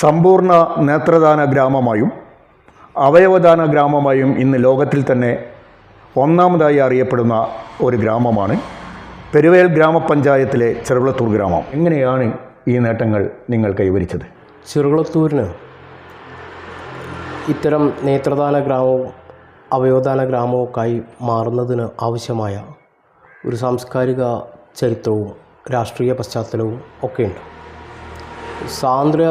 സമ്പൂർണ നേത്രദാന ഗ്രാമമായും അവയവദാന ഗ്രാമമായും ഇന്ന് ലോകത്തിൽ തന്നെ ഒന്നാമതായി അറിയപ്പെടുന്ന ഒരു ഗ്രാമമാണ്. പെരുവേൽ ഗ്രാമപഞ്ചായത്തിലെ ചെറുവളത്തൂർ ഗ്രാമം. എങ്ങനെയാണ് ഈ നേട്ടങ്ങൾ നിങ്ങൾ കൈവരിച്ചത്? ചെറുകുളത്തൂരിന് ഇത്തരം നേത്രദാന ഗ്രാമവും അവയവദാന ഗ്രാമവുമൊക്കെയായി മാറുന്നതിന് ആവശ്യമായ ഒരു സാംസ്കാരിക ചരിത്രവും രാഷ്ട്രീയ പശ്ചാത്തലവും ഒക്കെയുണ്ട്. സ്വാതന്ത്ര്യ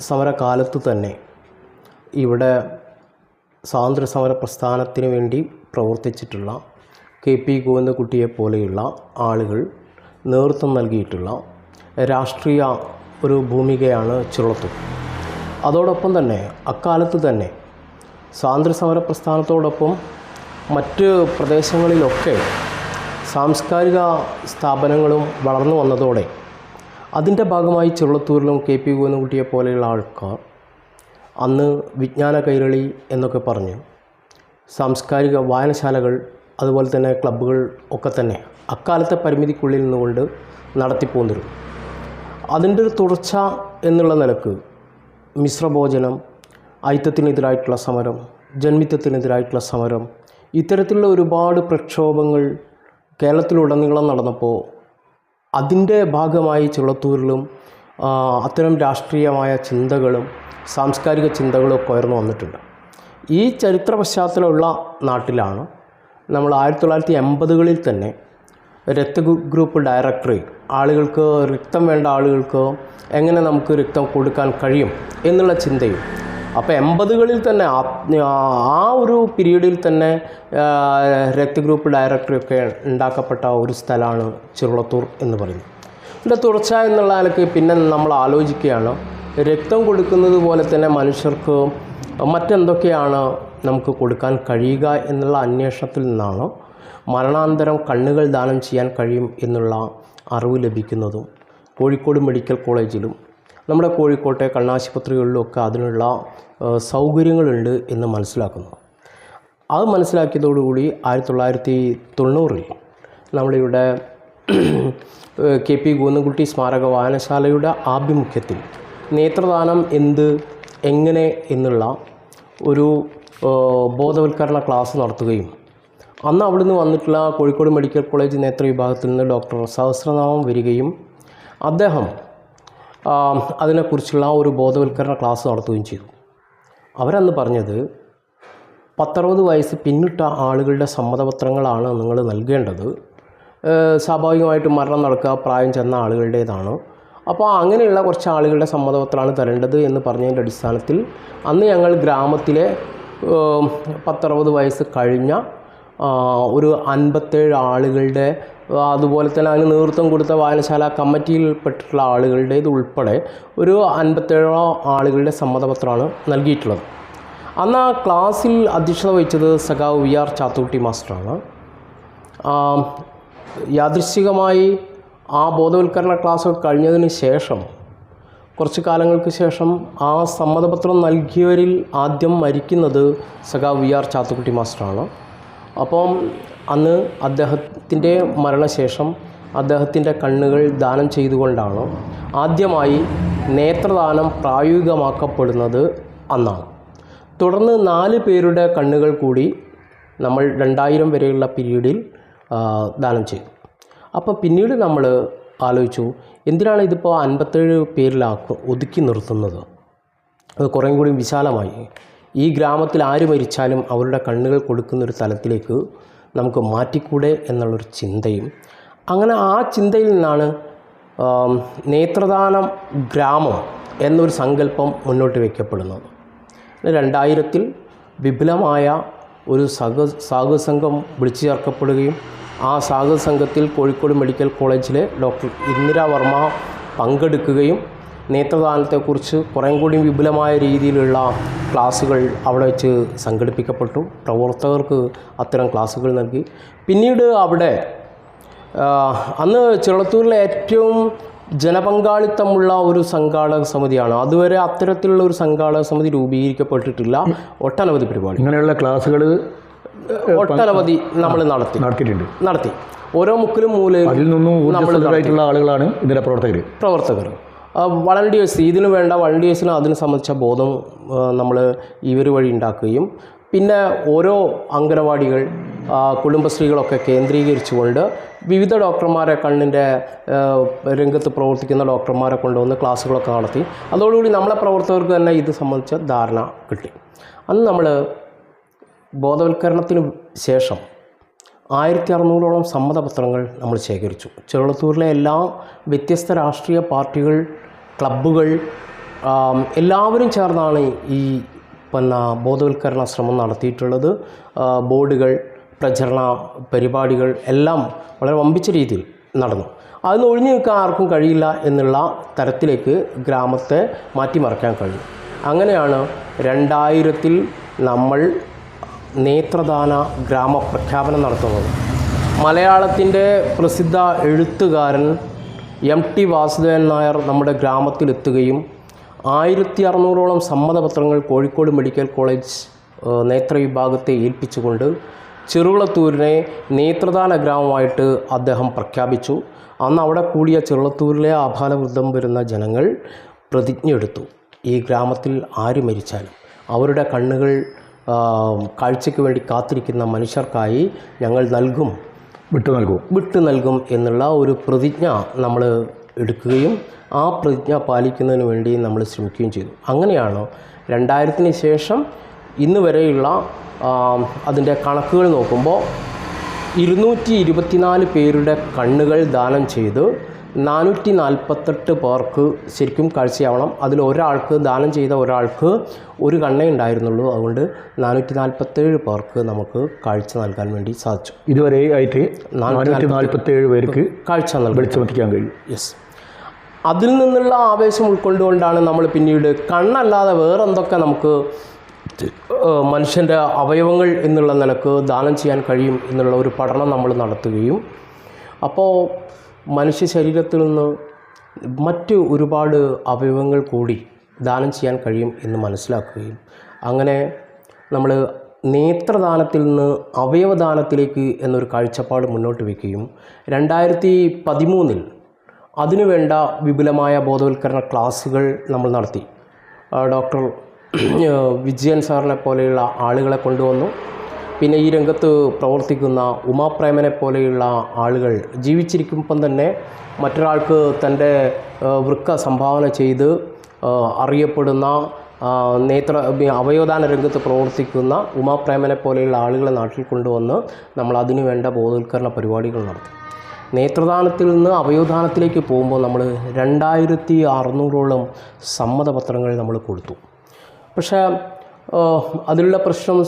സമര കാലത്ത് തന്നെ ഇവിടെ സ്വാതന്ത്ര്യ സമര പ്രസ്ഥാനത്തിന് വേണ്ടി പ്രവർത്തിച്ചിട്ടുള്ള കെ പി ഗോവിന്ദകുട്ടിയെ പോലെയുള്ള ആളുകൾ നേതൃത്വം നൽകിയിട്ടുള്ള രാഷ്ട്രീയ ഒരു ഭൂമികയാണ് ചുരുളത്തൂർ. അതോടൊപ്പം തന്നെ അക്കാലത്ത് തന്നെ സ്വാതന്ത്ര്യ സമര പ്രസ്ഥാനത്തോടൊപ്പം മറ്റ് പ്രദേശങ്ങളിലൊക്കെ സാംസ്കാരിക സ്ഥാപനങ്ങളും വളർന്നു വന്നതോടെ അതിന്റെ ഭാഗമായി ചെറുളത്തൂരിലും കെ പി ഗോവിന്ദകുട്ടിയെ പോലെയുള്ള ആൾക്കാർ അന്ന് വിജ്ഞാന കൈരളി എന്നൊക്കെ പറഞ്ഞു. സാംസ്കാരിക വായനശാലകൾ അതുപോലെ തന്നെ ക്ലബ്ബുകൾ ഒക്കെ തന്നെ അക്കാലത്തെ പരിമിതിക്കുള്ളിൽ നിന്നുകൊണ്ട് നടത്തിപ്പോന്നിരുന്നു. അതിന്റെ ഒരു തുടർച്ച എന്നുള്ള നിലയ്ക്ക് മിശ്രഭോജനം ഐത്തത്തിനെതിരായിട്ടുള്ള സമരം ജന്മിത്തത്തിനെതിരായിട്ടുള്ള സമരം ഇത്തരത്തിലുള്ള ഒരുപാട് പ്രക്ഷോഭങ്ങൾ കേരളത്തിലുടനീളം നടന്നപ്പോൾ അതിന്റെ ഭാഗമായി ചുളത്തൂരിലും അത്തരം രാഷ്ട്രീയമായ ചിന്തകളും സാംസ്കാരിക ചിന്തകളും ഒക്കെ ഉയർന്നു വന്നിട്ടുണ്ട്. ഈ ചരിത്ര പശ്ചാത്തലമുള്ള നാട്ടിലാണ് നമ്മൾ ആയിരത്തി തൊള്ളായിരത്തി എൺപതുകളിൽ തന്നെ രക്ത ഗ്രൂപ്പ് ഡയറക്ടറി ആളുകൾക്ക് രക്തം വേണ്ട ആളുകൾക്ക് എങ്ങനെ നമുക്ക് രക്തം കൊടുക്കാൻ കഴിയും എന്നുള്ള ചിന്തയും അപ്പോൾ എൺപതുകളിൽ തന്നെ ആ- ഒരു പീരീഡിൽ തന്നെ രക്തഗ്രൂപ്പ് ഡയറക്ടറി ഒക്കെ ഉണ്ടാക്കപ്പെട്ട ഒരു സ്ഥലമാണ് ചെറുളത്തൂർ എന്ന് പറയുന്നത്. ഇതിന്റെ തുടർച്ച എന്നുള്ള നിലയ്ക്ക് പിന്നെ നമ്മൾ ആലോചിക്കുകയാണ്. രക്തം കൊടുക്കുന്നത് പോലെ തന്നെ മനുഷ്യർക്ക് മറ്റെന്തൊക്കെയാണ് നമുക്ക് കൊടുക്കാൻ കഴിയുക എന്നുള്ള അന്വേഷണത്തിൽ നിന്നാണ് മരണാന്തരം കണ്ണുകൾ ദാനം ചെയ്യാൻ കഴിയും എന്നുള്ള അറിവ് ലഭിക്കുന്നതും കോഴിക്കോട് മെഡിക്കൽ കോളേജിലും നമ്മുടെ കോഴിക്കോട്ടെ കണ്ണാശുപത്രികളിലും ഒക്കെ അതിനുള്ള സൗകര്യങ്ങളുണ്ട് എന്ന് മനസ്സിലാക്കുന്നു. അത് മനസ്സിലാക്കിയതോടുകൂടി ആയിരത്തി തൊള്ളായിരത്തി തൊണ്ണൂറിൽ നമ്മളിവിടെ കെ പി ഗോന്നുകുട്ടി സ്മാരക വായനശാലയുടെ ആഭിമുഖ്യത്തിൽ നേത്രദാനം എന്ത് എങ്ങനെ എന്നുള്ള ഒരു ബോധവൽക്കരണ ക്ലാസ് നടത്തുകയും അന്ന് അവിടുന്ന് വന്നിട്ടുള്ള കോഴിക്കോട് മെഡിക്കൽ കോളേജ് നേത്ര വിഭാഗത്തിൽ നിന്ന് ഡോക്ടർ സഹസ്രനാമം വരികയും അദ്ദേഹം അതിനെക്കുറിച്ചുള്ള ഒരു ബോധവൽക്കരണ ക്ലാസ് നടത്തുകയും ചെയ്തു. അവരന്ന് പറഞ്ഞത് പത്തറുപത് വയസ്സ് പിന്നിട്ട ആളുകളുടെ സമ്മതപത്രങ്ങളാണ് നിങ്ങൾ നൽകേണ്ടത്. സ്വാഭാവികമായിട്ടും മരണം നടക്കുക പ്രായം ചെന്ന ആളുകളുടേതാണ്. അപ്പോൾ അങ്ങനെയുള്ള കുറച്ച് ആളുകളുടെ സമ്മതപത്രമാണ് തരേണ്ടത് എന്ന് പറഞ്ഞതിന്റെ അടിസ്ഥാനത്തിൽ അന്ന് ഞങ്ങൾ ഗ്രാമത്തിലെ പത്തറുപത് വയസ്സ് കഴിഞ്ഞ ഒരു അൻപത്തേഴ് ആളുകളുടെ അതുപോലെ തന്നെ അതിന് നേതൃത്വം കൊടുത്ത വായനശാല കമ്മിറ്റിയിൽപ്പെട്ടിട്ടുള്ള ആളുകളുടേത് ഉൾപ്പെടെ ഒരു അൻപത്തേഴോളം ആളുകളുടെ സമ്മതപത്രമാണ് നൽകിയിട്ടുള്ളത്. അന്ന് ആ ക്ലാസ്സിൽ അധ്യക്ഷത വഹിച്ചത് സഖാവ് വി ആർ ചാത്തുകുട്ടി മാസ്റ്ററാണ്. യാദൃശ്ചികമായി ആ ബോധവൽക്കരണ ക്ലാസ് കഴിഞ്ഞതിന് ശേഷം കുറച്ച് കാലങ്ങൾക്ക് ശേഷം ആ സമ്മതപത്രം നൽകിയവരിൽ ആദ്യം മരിക്കുന്നത് സഖാവ് വി ആർ ചാത്തുക്കുട്ടി മാസ്റ്ററാണ്. അപ്പം അന്ന് അദ്ദേഹത്തിന്റെ മരണശേഷം അദ്ദേഹത്തിന്റെ കണ്ണുകൾ ദാനം ചെയ്തുകൊണ്ടാണ് ആദ്യമായി നേത്രദാനം പ്രായോഗികമാക്കപ്പെടുന്നത് അന്നാണ്. തുടർന്ന് നാല് പേരുടെ കണ്ണുകൾ കൂടി നമ്മൾ രണ്ടായിരം വരെയുള്ള പീരീഡിൽ ദാനം ചെയ്തു. അപ്പോൾ പിന്നീട് നമ്മൾ ആലോചിച്ചു എന്തിനാണ് ഇതിപ്പോൾ അൻപത്തേഴ് പേരിലാക്കും ഒതുക്കി നിർത്തുന്നത്? അത് കുറേ കൂടി വിശാലമായി. ഈ ഗ്രാമത്തിൽ ആര് മരിച്ചാലും അവരുടെ കണ്ണുകൾ കൊടുക്കുന്നൊരു തലത്തിലേക്ക് നമുക്ക് മാറ്റിക്കൂടെ എന്നുള്ളൊരു ചിന്തയും. അങ്ങനെ ആ ചിന്തയിൽ നിന്നാണ് നേത്രദാനം ഗ്രാമം എന്നൊരു സങ്കല്പം മുന്നോട്ട് വയ്ക്കപ്പെടുന്നത് രണ്ടായിരത്തിൽ വിപുലമായ ഒരു സഹ സാഹസംഘം വിളിച്ചു ചേർക്കപ്പെടുകയും ആ സാഹസംഘത്തിൽ കോഴിക്കോട് മെഡിക്കൽ കോളേജിലെ ഡോക്ടർ ഇന്ദിരാവർമ്മ പങ്കെടുക്കുകയും നേത്രദാനത്തെക്കുറിച്ച് കുറേ കൂടി വിപുലമായ രീതിയിലുള്ള ക്ലാസ്സുകൾ അവിടെ വെച്ച് സംഘടിപ്പിക്കപ്പെട്ടു. പ്രവർത്തകർക്ക് അത്തരം ക്ലാസ്സുകൾ നൽകി. പിന്നീട് അവിടെ അന്ന് ചിളത്തൂരിലെ ഏറ്റവും ജനപങ്കാളിത്തമുള്ള ഒരു സംഘാടക സമിതിയാണ്. അതുവരെ അത്തരത്തിലുള്ള ഒരു സംഘാടക സമിതി രൂപീകരിക്കപ്പെട്ടിട്ടില്ല. ഒട്ടനവധി പരിപാടി. ഇങ്ങനെയുള്ള ക്ലാസ്സുകൾ ഒട്ടനവധി നമ്മൾ നടത്തി. നടത്തിയിട്ടുണ്ട്. നടത്തി. ഓരോ മുക്കിലും മൂലയിലും നമ്മൾ ആളുകളാണ് ഇതിന്റെ പ്രവർത്തകർ പ്രവർത്തകർ. വളണ്ടിയേഴ്സ് ഇതിന് വേണ്ട വളണ്ടിയേഴ്സിന് അതിനെ സംബന്ധിച്ച ബോധം നമ്മൾ ഇവർ വഴി ഉണ്ടാക്കുകയും പിന്നെ ഓരോ അംഗനവാടികൾ കുടുംബശ്രീകളൊക്കെ കേന്ദ്രീകരിച്ചുകൊണ്ട് വിവിധ ഡോക്ടർമാരെ കണ്ണിന്റെ രംഗത്ത് പ്രവർത്തിക്കുന്ന ഡോക്ടർമാരെ കൊണ്ടുവന്ന് ക്ലാസ്സുകളൊക്കെ നടത്തി. അതോടുകൂടി നമ്മളെ പ്രവർത്തകർക്ക് തന്നെ ഇത് സംബന്ധിച്ച ധാരണ കിട്ടി. അന്ന് നമ്മൾ ബോധവൽക്കരണത്തിന് ശേഷം ആയിരത്തി അറുന്നൂറോളം സമ്മതപത്രങ്ങൾ നമ്മൾ ശേഖരിച്ചു. ചെറുളത്തൂരിലെ എല്ലാ വ്യത്യസ്ത രാഷ്ട്രീയ പാർട്ടികൾ ക്ലബ്ബുകൾ എല്ലാവരും ചേർന്നാണ് ഈ പിന്നെ ബോധവൽക്കരണ ശ്രമം നടത്തിയിട്ടുള്ളത്. ബോർഡുകൾ പ്രചരണ പരിപാടികൾ എല്ലാം വളരെ വമ്പിച്ച രീതിയിൽ നടന്നു. അതിന് ഒഴിഞ്ഞു നിൽക്കാൻ ആർക്കും കഴിയില്ല എന്നുള്ള തരത്തിലേക്ക് ഗ്രാമത്തെ മാറ്റിമറിക്കാൻ കഴിയും അങ്ങനെയാണ് രണ്ടായിരത്തിൽ നമ്മൾ നേത്രദാന ഗ്രാമപ്രഖ്യാപനം നടത്തുന്നത്. മലയാളത്തിന്റെ പ്രസിദ്ധ എഴുത്തുകാരൻ എം ടി വാസുദേവൻ നായർ നമ്മുടെ ഗ്രാമത്തിലെത്തുകയും ആയിരത്തി അറുന്നൂറോളം സമ്മതപത്രങ്ങൾ കോഴിക്കോട് മെഡിക്കൽ കോളേജ് നേത്ര നേത്രവിഭാഗത്തെ ഏൽപ്പിച്ചുകൊണ്ട് ചെറുകുളത്തൂരിനെ നേത്രദാന ഗ്രാമമായിട്ട് അദ്ദേഹം പ്രഖ്യാപിച്ചു. അന്ന് അവിടെ കൂടിയ ചെറുളത്തൂരിലെ ആഭാലവൃദ്ധം വരുന്ന ജനങ്ങൾ പ്രതിജ്ഞ എടുത്തു ഈ ഗ്രാമത്തിൽ ആര് മരിച്ചാലും. അവരുടെ കണ്ണുകൾ കാഴ്ചയ്ക്ക് വേണ്ടി കാത്തിരിക്കുന്ന മനുഷ്യർക്കായി ഞങ്ങൾ നൽകും വിട്ടു നൽകും. വിട്ടു നൽകും എന്നുള്ള ഒരു പ്രതിജ്ഞ നമ്മൾ എടുക്കുകയും ആ പ്രതിജ്ഞ പാലിക്കുന്നതിന് വേണ്ടി നമ്മൾ ശ്രമിക്കുകയും ചെയ്തു. അങ്ങനെയാണ് രണ്ടായിരത്തിന് ശേഷം ഇന്ന് വരെയുള്ള അതിന്റെ കണക്കുകൾ നോക്കുമ്പോൾ ഇരുന്നൂറ്റി ഇരുപത്തിനാല് പേരുടെ കണ്ണുകൾ ദാനം ചെയ്ത് നാനൂറ്റി നാൽപ്പത്തെട്ട് പേർക്ക് ശരിക്കും കാഴ്ചയാവണം. അതിൽ ഒരാൾക്ക് ദാനം ചെയ്ത ഒരാൾക്ക് ഒരു കണ്ണേ ഉണ്ടായിരുന്നുള്ളൂ അതുകൊണ്ട് നാനൂറ്റി നാൽപ്പത്തേഴ് പേർക്ക് നമുക്ക് കാഴ്ച നൽകാൻ വേണ്ടി സാധിച്ചു. ഇതുവരെ ആയിട്ട് നാനൂറ്റി നാൽപ്പത്തി ഏഴ് പേർക്ക് കാഴ്ച നൽകും വെളിച്ചമെത്തിക്കാൻ കഴിയും. യെസ് അതിൽ നിന്നുള്ള ആവേശം ഉൾക്കൊണ്ടുകൊണ്ടാണ് നമ്മൾ പിന്നീട് കണ്ണല്ലാതെ വേറെന്തൊക്കെ നമുക്ക് മനുഷ്യന്റെ അവയവങ്ങൾ എന്നുള്ള നിലയ്ക്ക് ദാനം ചെയ്യാൻ കഴിയും എന്നുള്ള ഒരു പഠനം നമ്മൾ നടത്തുകയും. അപ്പോൾ മനുഷ്യ ശരീരത്തിൽ നിന്ന് മറ്റ് ഒരുപാട് അവയവങ്ങൾ കൂടി ദാനം ചെയ്യാൻ കഴിയും എന്ന് മനസ്സിലാക്കുകയും അങ്ങനെ നമ്മൾ നേത്രദാനത്തിൽ നിന്ന് അവയവദാനത്തിലേക്ക് എന്നൊരു കാഴ്ചപ്പാട് മുന്നോട്ട് വയ്ക്കുകയും രണ്ടായിരത്തി പതിമൂന്നിൽ അതിനുവേണ്ട വിപുലമായ ബോധവൽക്കരണ ക്ലാസ്സുകൾ നമ്മൾ നടത്തി. ഡോക്ടർ വിജയൻ സാറിനെ പോലെയുള്ള ആളുകളെ കൊണ്ടുവന്നു. പിന്നെ ഈ രംഗത്ത് പ്രവർത്തിക്കുന്ന ഉമാപ്രേമനെ പോലെയുള്ള ആളുകൾ ജീവിച്ചിരിക്കുമ്പം തന്നെ മറ്റൊരാൾക്ക് തന്റെ വൃക്ക സംഭാവന ചെയ്ത് അറിയപ്പെടുന്ന നേത്ര അവയോദാന രംഗത്ത് പ്രവർത്തിക്കുന്ന ഉമാപ്രേമനെ പോലെയുള്ള ആളുകളെ നാട്ടിൽ കൊണ്ടുവന്ന് നമ്മൾ അതിനു വേണ്ട ബോധവൽക്കരണ പരിപാടികൾ നടത്തും. നേത്രദാനത്തിൽ നിന്ന് അവയോദാനത്തിലേക്ക് പോകുമ്പോൾ നമ്മൾ രണ്ടായിരത്തി അറുന്നൂറോളം സമ്മതപത്രങ്ങൾ നമ്മൾ കൊടുത്തു. പക്ഷേ അതിലുള്ള പ്രശ്നം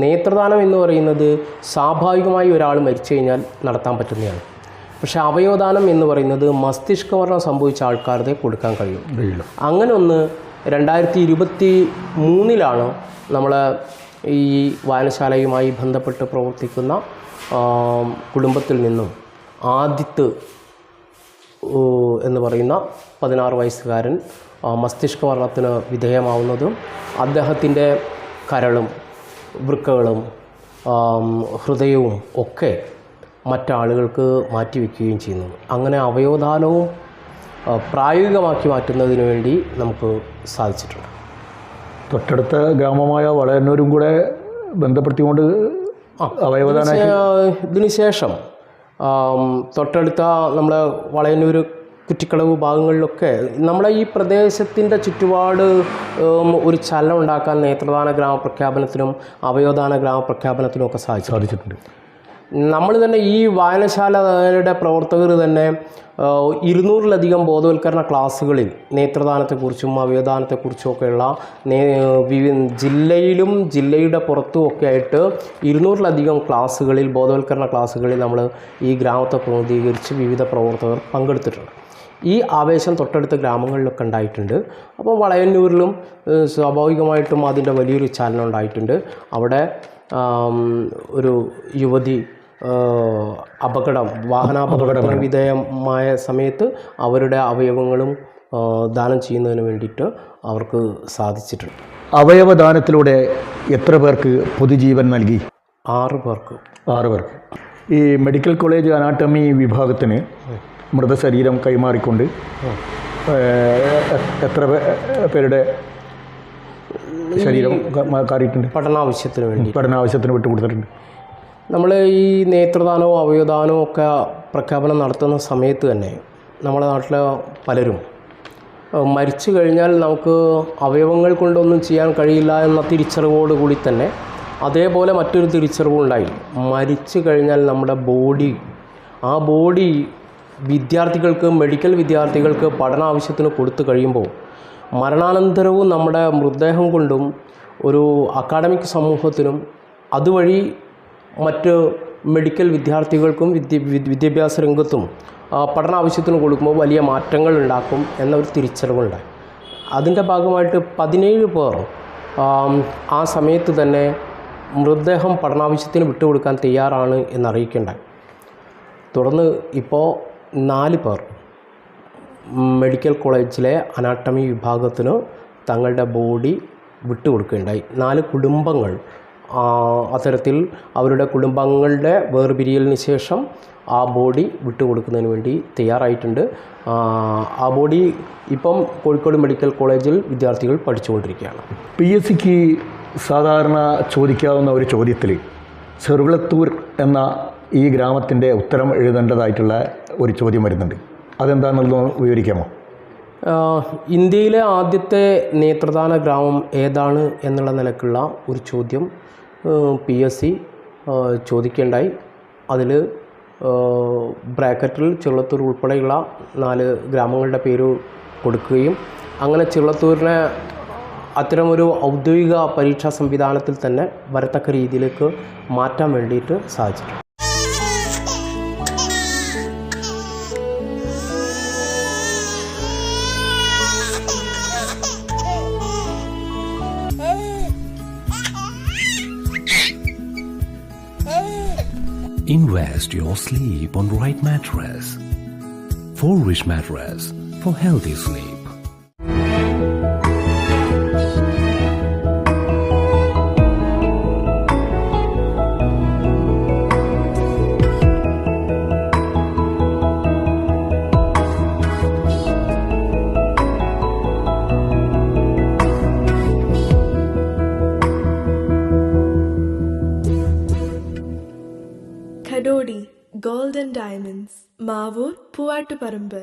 നേത്രദാനം എന്ന് പറയുന്നത് സ്വാഭാവികമായി ഒരാൾ മരിച്ചു കഴിഞ്ഞാൽ നടത്താൻ പറ്റുന്നതാണ്. പക്ഷേ അവയവദാനം എന്ന് പറയുന്നത് മസ്തിഷ്കമരണം സംഭവിച്ച ആൾക്കാരുടെ കൊടുക്കാൻ കഴിയും. അങ്ങനെ ഒന്ന് രണ്ടായിരത്തി ഇരുപത്തി മൂന്നിലാണ് നമ്മൾ ഈ വായനശാലയുമായി ബന്ധപ്പെട്ട് പ്രവർത്തിക്കുന്ന കുടുംബത്തിൽ നിന്നും ആദിത്ത് എന്ന് പറയുന്ന പതിനാറ് വയസ്സുകാരൻ മസ്തിഷ്കമരണത്തിന് വിധേയമാവുന്നതും അദ്ദേഹത്തിന്റെ കരളും വൃക്കകളും ഹൃദയവും ഒക്കെ മറ്റാളുകൾക്ക് മാറ്റിവെക്കുകയും ചെയ്യുന്നു. അങ്ങനെ അവയവദാനവും പ്രായോഗികമാക്കി മാറ്റുന്നതിന് വേണ്ടി നമുക്ക് സാധിച്ചിട്ടുണ്ട്. തൊട്ടടുത്ത ഗ്രാമമായ വളയന്നൂരും കൂടെ ബന്ധപ്പെടുത്തിക്കൊണ്ട് അവയവദാന ഇതിനുശേഷം ഇതിന് തൊട്ടടുത്ത നമ്മളെ വളയന്നൂർ കുറ്റിക്കളവ് ഭാഗങ്ങളിലൊക്കെ നമ്മുടെ ഈ പ്രദേശത്തിന്റെ ചുറ്റുപാട് ഒരു ചലനം ഉണ്ടാക്കാൻ നേത്രദാന ഗ്രാമപ്രഖ്യാപനത്തിനും അവയോദാന ഗ്രാമപ്രഖ്യാപനത്തിനും ഒക്കെ സാധിച്ചു സാധിച്ചിട്ടുണ്ട്. നമ്മൾ തന്നെ ഈ വായനശാലയുടെ പ്രവർത്തകർ തന്നെ ഇരുന്നൂറിലധികം ബോധവൽക്കരണ ക്ലാസ്സുകളിൽ നേത്രദാനത്തെക്കുറിച്ചും അവയവദാനത്തെക്കുറിച്ചും ഒക്കെയുള്ള ജില്ലയിലും ജില്ലയുടെ പുറത്തും ഒക്കെ ആയിട്ട് ഇരുന്നൂറിലധികം ക്ലാസ്സുകളിൽ ബോധവൽക്കരണ ക്ലാസ്സുകളിൽ നമ്മൾ ഈ ഗ്രാമത്തെ പ്രതിനിധീകരിച്ച് വിവിധ പ്രവർത്തകർ പങ്കെടുത്തിട്ടുണ്ട്. ഈ ആവേശം തൊട്ടടുത്ത ഗ്രാമങ്ങളിലൊക്കെ ഉണ്ടായിട്ടുണ്ട്. അപ്പോൾ വളയന്നൂരിലും സ്വാഭാവികമായിട്ടും അതിന്റെ വലിയൊരു ചലനം ഉണ്ടായിട്ടുണ്ട് അവിടെ ഒരു യുവതി അപകടം വാഹനാപകടത്തിന് വിധേയമായ സമയത്ത് അവരുടെ അവയവങ്ങളും ദാനം ചെയ്യുന്നതിന് വേണ്ടിയിട്ട് അവർക്ക് സാധിച്ചിട്ടുണ്ട്. അവയവദാനത്തിലൂടെ എത്ര പേർക്ക് പൊതുജീവൻ നൽകി? ആറ് പേർക്ക്. ആറ് പേർക്ക്. ഈ മെഡിക്കൽ കോളേജ് അനാട്ടമി വിഭാഗത്തിന് മൃതശരീരം കൈമാറിക്കൊണ്ട് എത്ര പേരുടെ ശരീരം കാറിയിട്ടുണ്ട് പഠനാവശ്യത്തിന് വേണ്ടി. പഠനാവശ്യത്തിന് വിട്ടുകൊടുത്തിട്ടുണ്ട്. നമ്മൾ ഈ നേത്രദാനവും അവയവദാനവും ഒക്കെ പ്രഖ്യാപനം നടത്തുന്ന സമയത്ത് തന്നെ നമ്മുടെ നാട്ടിലെ പലരും മരിച്ചു കഴിഞ്ഞാൽ നമുക്ക് അവയവങ്ങൾ കൊണ്ടൊന്നും ചെയ്യാൻ കഴിയില്ല എന്ന തിരിച്ചറിവോടുകൂടി തന്നെ അതേപോലെ മറ്റൊരു തിരിച്ചറിവുണ്ടായി മരിച്ചു കഴിഞ്ഞാൽ നമ്മുടെ ബോഡി ആ ബോഡി വിദ്യാർത്ഥികൾക്ക് മെഡിക്കൽ വിദ്യാർത്ഥികൾക്ക് പഠന ആവശ്യത്തിന് കൊടുത്തു കഴിയുമ്പോൾ മരണാനന്തരവും നമ്മുടെ മൃതദേഹം കൊണ്ടും ഒരു അക്കാഡമിക് സമൂഹത്തിനും അതുവഴി മറ്റ് മെഡിക്കൽ വിദ്യാർത്ഥികൾക്കും വിദ്യ വിദ്യ- വിദ്യാഭ്യാസ രംഗത്തും പഠന ആവശ്യത്തിന് കൊടുക്കുമ്പോൾ വലിയ മാറ്റങ്ങൾ ഉണ്ടാക്കും എന്നൊരു തിരിച്ചറിവുണ്ടായി അതിന്റെ ഭാഗമായിട്ട് പതിനേഴ് പേർ ആ സമയത്ത് തന്നെ മൃതദേഹം പഠനാവശ്യത്തിന് വിട്ടുകൊടുക്കാൻ തയ്യാറാണ് എന്നറിയിക്കേണ്ടായി തുടർന്ന് ഇപ്പോൾ നാല് പേർ മെഡിക്കൽ കോളേജിലെ അനാട്ടമി വിഭാഗത്തിന് തങ്ങളുടെ ബോഡി വിട്ടുകൊടുക്കുകയുണ്ടായി. നാല് കുടുംബങ്ങൾ അത്തരത്തിൽ അവരുടെ കുടുംബങ്ങളുടെ വേർപിരിയലിന് ശേഷം ആ ബോഡി വിട്ടുകൊടുക്കുന്നതിന് വേണ്ടി തയ്യാറായിട്ടുണ്ട്. ആ ബോഡി ഇപ്പം കോഴിക്കോട് മെഡിക്കൽ കോളേജിൽ വിദ്യാർത്ഥികൾ പഠിച്ചുകൊണ്ടിരിക്കുകയാണ്. പി എസ് സിക്ക് സാധാരണ ചോദിക്കാവുന്ന ഒരു ചോദ്യത്തിൽ ചെറുകുളത്തൂർ എന്ന ഈ ഗ്രാമത്തിന്റെ ഉത്തരം എഴുതേണ്ടതായിട്ടുള്ള ഒരു ചോദ്യം വരുന്നുണ്ട്. അതെന്താണെന്നുള്ളത് വിവരിക്കാമോ? ഇന്ത്യയിലെ ആദ്യത്തെ നേത്രദാന ഗ്രാമം ഏതാണ് എന്നുള്ള നിലക്കുള്ള ഒരു ചോദ്യം പി എസ് സി ചോദിക്കേണ്ടായി. അതിൽ ബ്രാക്കറ്റിൽ ചെറുളത്തൂർ ഉൾപ്പെടെയുള്ള നാല് ഗ്രാമങ്ങളുടെ പേര് കൊടുക്കുകയും അങ്ങനെ ചെള്ളത്തൂരിനെ അത്തരമൊരു ഔദ്യോഗിക പരീക്ഷാ സംവിധാനത്തിൽ തന്നെ വരത്തക്ക രീതിയിലേക്ക് മാറ്റാൻ വേണ്ടിയിട്ട് സാധിച്ചിട്ടുണ്ട് Invest your sleep on right mattress. For rich mattress for healthy sleep. மூவாட்டு Parambu